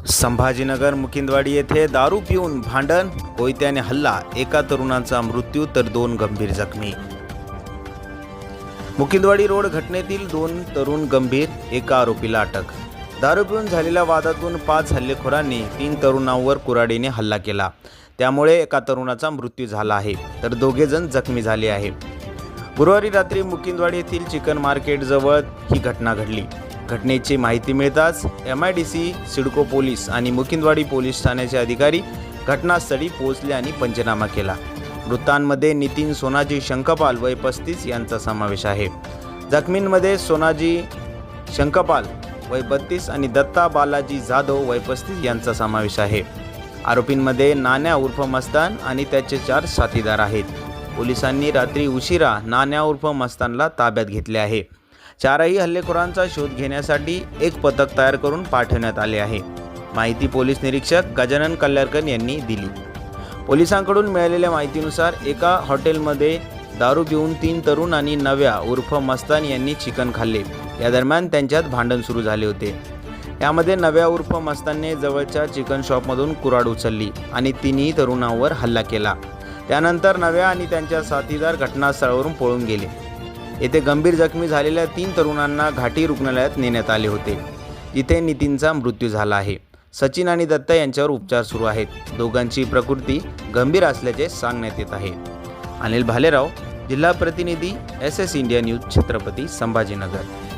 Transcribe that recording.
संभाजीनगर मुकिंदवाडी येथे दारू पिऊन भांडण कोयत्याने हल्ला एका तरुणाचा मृत्यू तर दोन गंभीर जखमी. मुकिंदवाडी रोड घटनेतील दोन तरुण गंभीर एका आरोपीला अटक. दारू पिऊन झालेल्या वादातून पाच हल्लेखोरांनी तीन तरुणांवर कुऱ्हाडीने हल्ला केला. त्यामुळे एका तरुणाचा मृत्यू झाला आहे तर दोघे जण जखमी झाले आहे. गुरुवारी रात्री मुकिंदवाडी येथील चिकन मार्केटजवळ ही घटना घडली. घटनेची माहिती मिळताच M I D C CIDCO police आणि मुकिंदवाडी पोलीस ठाण्याचे अधिकारी घटनास्थळी पोहोचले आणि पंचनामा केला. मृतांमध्ये नितीन सोनाजी शंकपाल वय पस्तीस यांचा समावेश आहे. जखमींमध्ये सोनाजी शंकपाल वय बत्तीस आणि दत्ता बालाजी जाधव वय पस्तीस यांचा समावेश आहे. आरोपींमध्ये नाण्या उर्फ मस्तान आणि त्याचे चार साथीदार आहेत. पोलिसांनी रात्री उशिरा नाण्या उर्फ मस्तानला ताब्यात घेतले आहे. चारही हल्लेखोरांचा शोध घेण्यासाठी एक पथक तयार करून पाठवण्यात आले आहे. माहिती पोलीस निरीक्षक गजानन कल्याणकर यांनी दिली. पोलिसांकडून मिळालेल्या माहितीनुसार एका हॉटेलमध्ये दारू पिऊन तीन तरुण आणि नव्या उर्फ मस्तान यांनी चिकन खाल्ले. या दरम्यान त्यांच्यात भांडण सुरू झाले होते. यामध्ये नव्या उर्फ मस्तानने जवळच्या चिकन शॉपमधून कुराड उचलली आणि तिन्ही तरुणांवर हल्ला केला. त्यानंतर नव्या आणि त्यांच्या साथीदार घटनास्थळावरून पळून गेले. येथे गंभीर जखमी झालेल्या तीन तरुणांना घाटी रुग्णालयात नेण्यात आले होते. जिथे नितीनचा मृत्यू झाला आहे. सचिन आणि दत्ता यांच्यावर उपचार सुरू आहेत. दोघांची प्रकृती गंभीर असल्याचे सांगण्यात येत आहे. अनिल भालेराव जिल्हा प्रतिनिधी S S India news Chhatrapati Sambhajinagar.